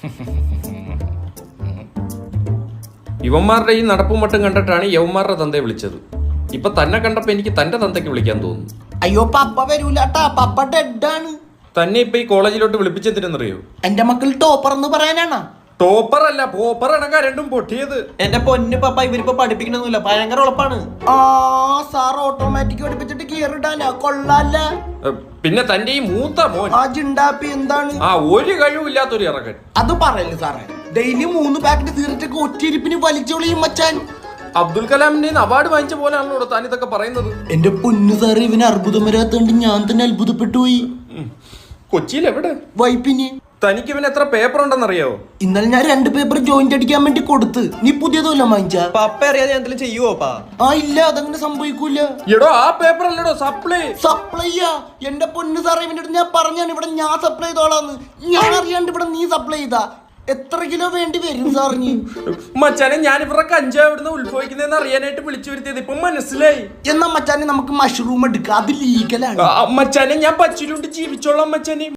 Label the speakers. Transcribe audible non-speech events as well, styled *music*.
Speaker 1: *laughs* ഇവന്മാരുടെ ഈ നടപ്പും മട്ടും കണ്ടിട്ടാണ് യവന്മാരുടെ തന്തയെ വിളിച്ചത്. ഇപ്പൊ തന്നെ കണ്ടപ്പോ എനിക്ക് തന്റെ തന്തയ്ക്ക് വിളിക്കാൻ തോന്നുന്നു.
Speaker 2: അയ്യോ പപ്പ വരൂലാട്ടാ. പപ്പ ഡെഡാണ്
Speaker 1: തന്നെ ഇപ്പൊ ഈ കോളേജിലോട്ട് വിളിപ്പിച്ചെന്തിനെന്നറിയോ?
Speaker 2: എന്റെ മക്കൾ ടോപ്പർ എന്ന് പറയാനാണ്.
Speaker 1: ടോപ്പർ അല്ല പോപ്പർ അടക്ക രണ്ടും പൊട്ടിയത്.
Speaker 3: എന്റെ പൊന്നു പപ്പ ഇവരിപ്പോ പഠിപ്പിക്കണമെന്നില്ല ഭയങ്കര ഉളപ്പാണ്.
Speaker 2: ആ സാർ ഓട്ടോമാറ്റിക് പഠിപ്പിച്ചിട്ട് കീറിട്ടാല കൊള്ളാല്ല.
Speaker 1: പിന്നെ തന്റെ ഈ മൂത്ത മോൻ.
Speaker 2: ആ ജിണ്ടാപ്പി എന്താണ്?
Speaker 1: ആ ഒരു കഴിവില്ലാത്തൊരു ഇറക്കൻ.
Speaker 2: അത് പറയല്ലേ സാറേ. ഡെയിലി മൂന്ന് പാക്കറ്റ് തീർച്ചയൊക്കെ ഒറ്റയിരിപ്പിന് വലിച്ചോളിയും മച്ചാൻ.
Speaker 1: അബ്ദുൽ കലാമിന്റെ അവാർഡ് വാങ്ങിച്ച പോലെയാണല്ലോ താൻ ഇതൊക്കെ പറയുന്നത്.
Speaker 2: എന്റെ പൊന്നു സാർ ഇവന് അർബുദം വരാത്തോണ്ട് ഞാൻ തന്നെ അത്ഭുതപ്പെട്ടു പോയി.
Speaker 1: കൊച്ചിയിൽ എവിടെ?
Speaker 2: വൈപ്പിന്.
Speaker 1: തനിക്ക് ഇവന് എത്ര പേപ്പർ ഉണ്ടെന്നറിയോ?
Speaker 2: ഇന്നലെ ഞാൻ രണ്ട് പേപ്പർ ജോയിന്റ് അടിക്കാൻ വേണ്ടി കൊടുത്ത്. നീ പുതിയതല്ല വാങ്ങിച്ച
Speaker 3: പപ്പ അറിയാതെ ഞാൻ എന്തെങ്കിലും ചെയ്യുവോ പാ
Speaker 2: ആ ഇല്ല അതങ്ങനെ സംഭവിക്കൂല
Speaker 1: എടോ ആ പേപ്പർ അല്ലടോ സപ്ലൈ
Speaker 2: സപ്ലൈയാ എന്റെ പൊന്ന് സാറേ ഇവന്റെ അടുത്ത് ഞാൻ പറഞ്ഞാണ് ഇവിടെ ഞാൻ സപ്ലൈ ചെയ്തോളാന്ന്. ഞാൻ അറിയാണ്ട് ഇവിടെ നീ സപ്ലൈ ചെയ്താ. എത്ര കിലോ വേണ്ടി വരും സാറിന്
Speaker 1: മച്ചാനെ ഞാൻ ഇവരുടെ കഞ്ചാവ് ഇവിടുന്ന് ഉത്ഭവിക്കുന്നതെന്ന് അറിയാനായിട്ട് വിളിച്ചു വരുത്തിയത്. ഇപ്പൊ മനസ്സിലായി.
Speaker 2: എന്നാ മച്ചാനെ നമുക്ക് മഷ്റൂം എടുക്കാം. അത് ലീഗലാണ്
Speaker 1: മച്ചാനെ ഞാൻ പച്ചിലുണ്ട് ജീവിച്ചോളാം മച്ചാനെ.